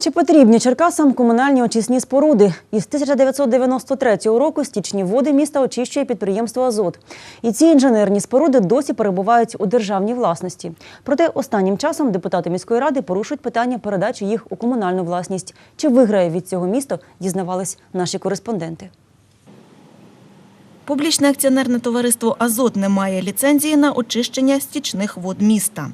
Чи потрібні Черкасам комунальні очисні споруди? Із 1993 року стічні води міста очищує підприємство Азот. І ці інженерні споруди досі перебувають у державній власності. Проте останнім часом депутати міської ради порушують питання передачі їх у комунальну власність. Чи виграє від цього місто, дізнавались наші кореспонденти. Публічне акціонерне товариство Азот не має ліцензії на очищення стічних вод міста.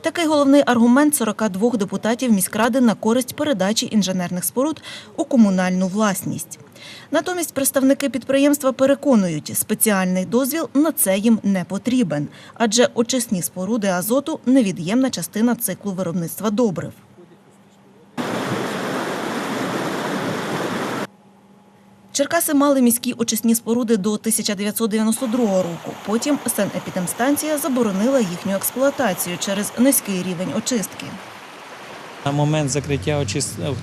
Такий головний аргумент 42 депутатів міськради на користь передачі інженерних споруд у комунальну власність. Натомість представники підприємства переконують, спеціальний дозвіл на це їм не потрібен, адже очисні споруди азоту невід'ємна частина циклу виробництва добрив. Черкаси мали міські очисні споруди до 1992 року. Потім санепідемстанція заборонила їхню експлуатацію через низький рівень очистки. На момент закриття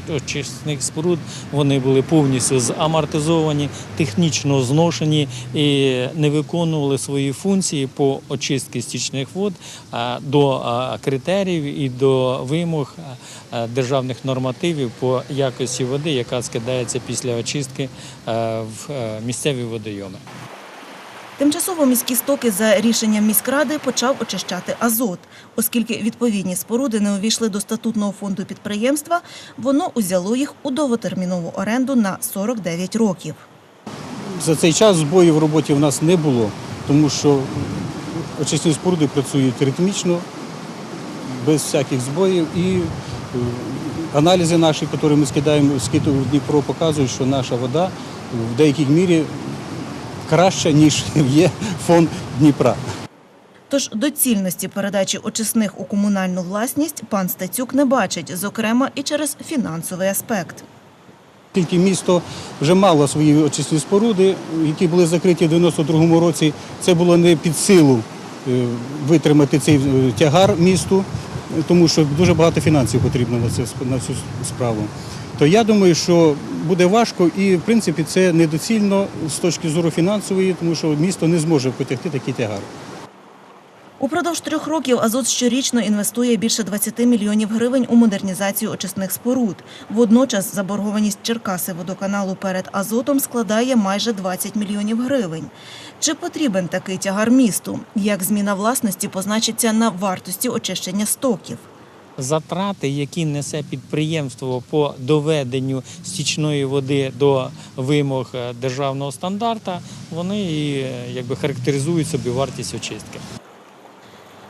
очисних споруд вони були повністю замортизовані, технічно зношені і не виконували свої функції по очистці стічних вод до критеріїв і до вимог державних нормативів по якості води, яка скидається після очистки в місцеві водойоми. Тимчасово міські стоки за рішенням міськради почав очищати азот. Оскільки відповідні споруди не увійшли до статутного фонду підприємства, воно узяло їх у довготермінову оренду на 49 років. За цей час збоїв в роботі в нас не було, тому що очисні споруди працюють ритмічно, без всяких збоїв. І е, аналізи наші, які ми скидаємо скидуємо в Дніпро, показують, що наша вода в деякій мірі краща, ніж є фон Дніпра. Тож доцільності передачі очисних у комунальну власність пан Стецюк не бачить, зокрема і через фінансовий аспект. Тільки місто вже мало свої очисні споруди, які були закриті в 92-му році. Це було не під силу е, витримати цей е, тягар місту, тому що дуже багато фінансів потрібно на цю справу. То я думаю, що буде важко і, в принципі, це недоцільно з точки зору фінансової, тому що місто не зможе потягти такий тягар. Упродовж трьох років Азот щорічно інвестує більше 20 мільйонів гривень у модернізацію очисних споруд. Водночас заборгованість Черкаси водоканалу перед Азотом складає майже 20 мільйонів гривень. Чи потрібен такий тягар місту? Як зміна власності позначиться на вартості очищення стоків? Затрати, які несе підприємство по доведенню стічної води до вимог е, державного стандарта, вони і е, якби характеризують собі вартість очистки.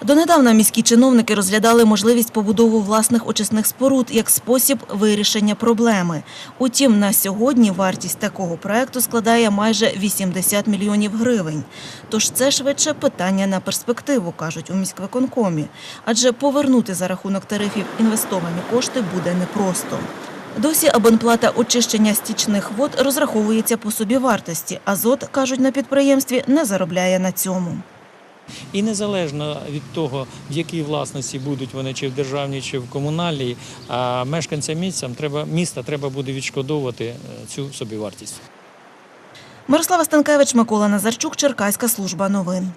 Донедавна міські чиновники розглядали можливість побудови власних очисних споруд як спосіб вирішення проблеми. Утім, на сьогодні вартість такого проекту складає майже 80 мільйонів гривень. Тож це швидше питання на перспективу, кажуть у міськвиконкомі. Адже повернути за рахунок тарифів інвестовані кошти буде непросто. Досі абонплата очищення стічних вод розраховується по собівартості. Азот, кажуть на підприємстві, не заробляє на цьому. І незалежно від того, в якій власності будуть вони, чи в державній, чи в комунальній, мешканцям місцям треба міста треба буде відшкодовувати е, цю собівартість. Мирослава Станкевич, Микола Назарчук, Черкаська служба новин.